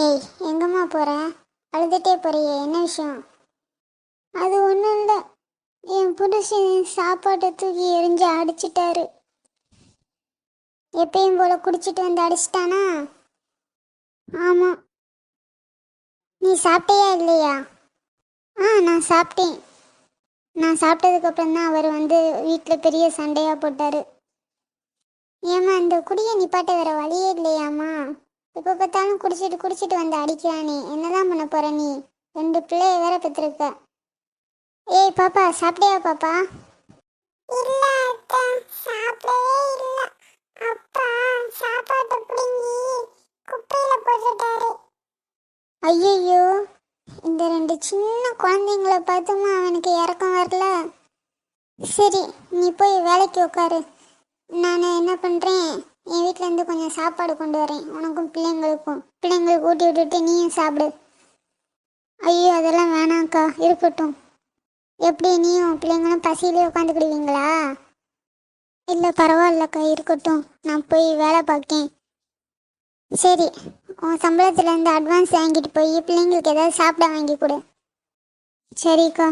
ஏய் எங்கம்மா போகிற அழுதுகிட்டே போறியே என்ன விஷயம்? அது ஒன்றும் இல்லை. என் புருஷன் சாப்பாட்டை தூக்கி எரிஞ்சு அடிச்சிட்டாரு. எப்பயும் போல குடிச்சிட்டு வந்து அடிச்சிட்டானா? ஆமாம் நீ சாப்பிட்டியா இல்லையா? ஆ நான் சாப்பிட்டேன். நான் சாப்பிட்டதுக்கப்புறம் தான் அவர் வந்து வீட்டில் பெரிய சண்டையாக போட்டார். ஏம்மா இந்த குடியை நிப்பாட்ட வேற வழியே இல்லையாம்மா? எப்போ பார்த்தாலும் குடிச்சிட்டு குடிச்சிட்டு வந்து அடிக்கிறானே என்னதான் பண்ண போற நீ? ரெண்டு பிள்ளைய வேற பெற்றிருக்க ஏய் பாப்பா சாப்பிட்டியா பாப்பா? இல்ல அத்தை சாப்பிடவே இல்ல. அப்பா சாப்பாட்டை பிடுங்கி குப்பையில போட்டுட்டாரு. ஐயையோ இந்த ரெண்டு சின்ன குழந்தைங்கள பார்த்துமா அவனுக்கு இறக்கம் வரல? சரி நீ போய் வேலைக்கு உட்காரு நான் என்ன பண்ணுறேன் என் வீட்டிலேருந்து கொஞ்சம் சாப்பாடு கொண்டு வரேன். உனக்கும் பிள்ளைங்களுக்கும். பிள்ளைங்களுக்கு ஊட்டி விட்டுட்டு நீயும் சாப்பிடு. ஐயோ அதெல்லாம் வேணாம்க்கா. இருக்கட்டும். எப்படி நீயும் பிள்ளைங்களும் பசியிலே உட்காந்துக்கிடுவீங்களா? இல்லை பரவாயில்லக்கா. இருக்கட்டும். நான் போய் வேலை பார்க்கேன். சரி. உன் சம்பளத்துலேருந்து அட்வான்ஸ் வாங்கிட்டு போய் பிள்ளைங்களுக்கு ஏதாவது சாப்பிட வாங்கி கொடு. சரிக்கா.